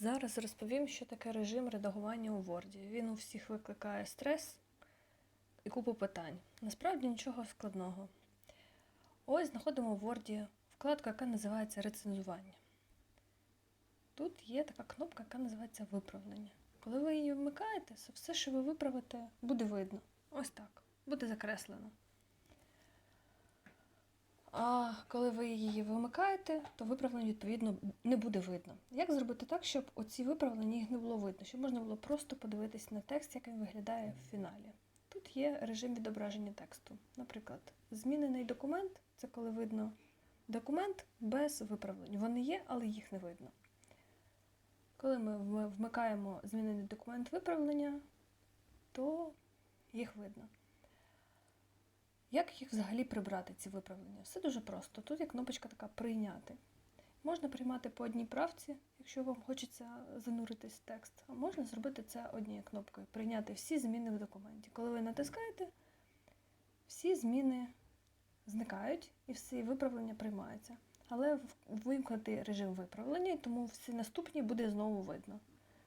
Зараз розповім, що таке режим редагування у Word. Він у всіх викликає стрес і купу питань. Насправді нічого складного. Ось знаходимо в Word вкладку, яка називається рецензування. Тут є така кнопка, яка називається виправлення. Коли ви її вмикаєте, все, що ви виправите, буде видно. Ось так. Буде закреслено. А коли ви її вимикаєте, то виправлень, відповідно, не буде видно. Як зробити так, щоб оці виправлення їх не було видно, щоб можна було просто подивитись на текст, як він виглядає в фіналі? Тут є режим відображення тексту. Наприклад, змінений документ це коли видно документ без виправлень. Вони є, але їх не видно. Коли ми вмикаємо змінений документ виправлення, то їх видно. Як їх взагалі прибрати, ці виправлення? Все дуже просто. Тут є кнопочка така прийняти. Можна приймати по одній правці, якщо вам хочеться зануритись в текст, а можна зробити це однією кнопкою прийняти всі зміни в документі. Коли ви натискаєте, всі зміни зникають і всі виправлення приймаються. Але вимкнути режим виправлення, тому всі наступні буде знову видно.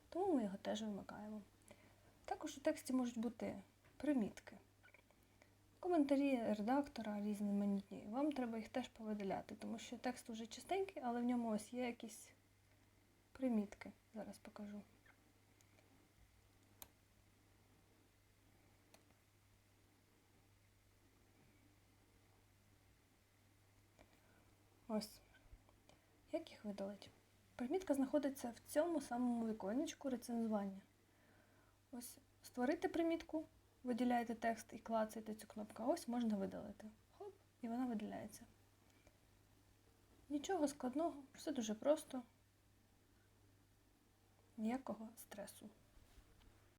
Тому ми його теж вимикаємо. Також у тексті можуть бути примітки. Коментарі редактора різноманітні. Вам треба їх теж повидаляти, тому що текст уже чистенький, але в ньому ось є якісь примітки. Зараз покажу. Ось. Як їх видалити? Примітка знаходиться в цьому самому віконечку рецензування. Ось створити примітку, виділяєте текст і клацаєте цю кнопку. А ось можна видалити. Хоп, і вона виділяється. Нічого складного, все дуже просто. Ніякого стресу.